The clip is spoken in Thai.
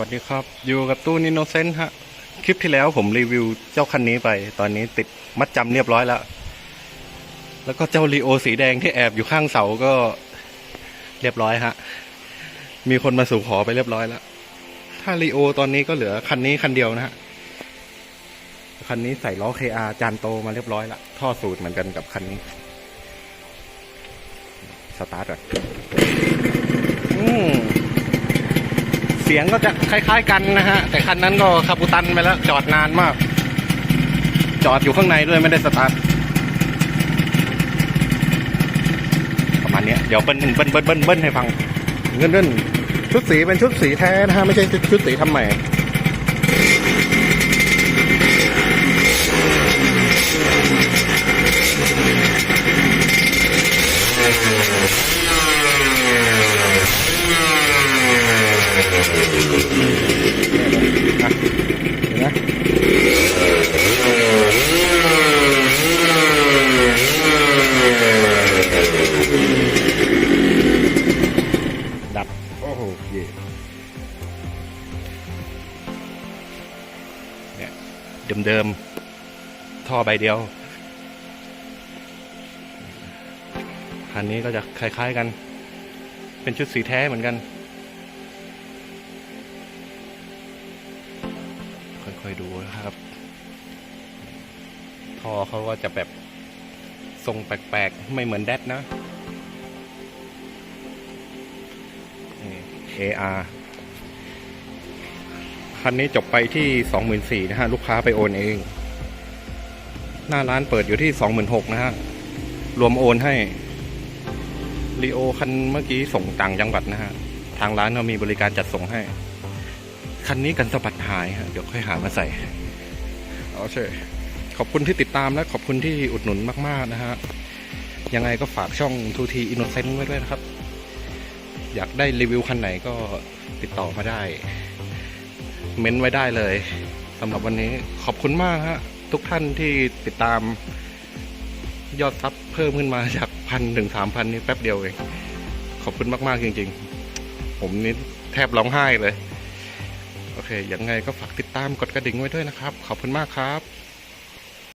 วัสดีครับ อยู่กับตู้นิโนเซนฮะ คลิปที่แล้วผมรีวิวเจ้าคันนี้ไป ตอนนี้ติดมัดจำเรียบร้อยแล้ว แล้วก็เจ้าลีโอสีแดงที่แอบอยู่ข้างเสาก็เรียบร้อยฮะ มีคนมาสู่ขอไปเรียบร้อยแล้ว ถ้าลีโอตอนนี้ก็เหลือคันนี้คันเดียวนะฮะ คันนี้ใส่ล้อ KR จานโตมาเรียบร้อยละท่อสูตรเหมือนกันกับคันนี้ สตาร์ทก่อนอืม เสียงก็จะคล้าย ๆ กันนะฮะ แต่คันนั้นก็คาบูตันไปแล้วจอดนานมาก จอดอยู่ข้างในด้วยไม่ได้สตาร์ทประมาณนี้เดี๋ยวเบิ้ลเบิ้ลเบิ้ลเบิ้ลให้ฟังเงินเงินชุดสีเป็นชุดสีแท้นะฮะไม่ใช่ชุดสีทำใหม่ อะเดับ โอ้โหเย่เนี่ยเดิมๆ ท่อใบเดียวคันนี้ก็จะคล้ายๆกัน เป็นชุดสีแท้เหมือนกัน ค่อยดูนะครับ ท่อเขาก็จะแบบทรงแปลกๆ ไม่เหมือนแดดนะ AR คันนี้จบไปที่ 24,000นะฮะ ลูกค้าไปโอนเอง หน้าร้านเปิดอยู่ที่ 26,000นะฮะ รวมโอนให้รีโอคันเมื่อกี้ส่งต่างจังหวัดนะฮะ ทางร้านเรามีบริการจัดส่งให้ คันนี้กันสะบัดหายฮะเดี๋ยวค่อยหามาใส่โอเคขอบคุณที่ติดตามและขอบคุณที่อุดหนุนมาก ๆ นะฮะ ยังไงก็ฝากช่องทูทีอินโนเซนต์ไว้ด้วยนะครับ อยากได้รีวิวคันไหนก็ติดต่อมาได้ เม้นไว้ได้เลยสำหรับวันนี้ขอบคุณมากฮะ ทุกท่านที่ติดตามยอดซับเพิ่มขึ้นมาจากพันถึงสามพันนี่แป๊บเดียวเอง ขอบคุณมาก ๆ จริง ๆ ผมนี่แทบร้องไห้เลย โอเคยังไงก็ฝากติดตามกดกระดิ่งไว้ด้วยนะครับ ขอบคุณมากครับ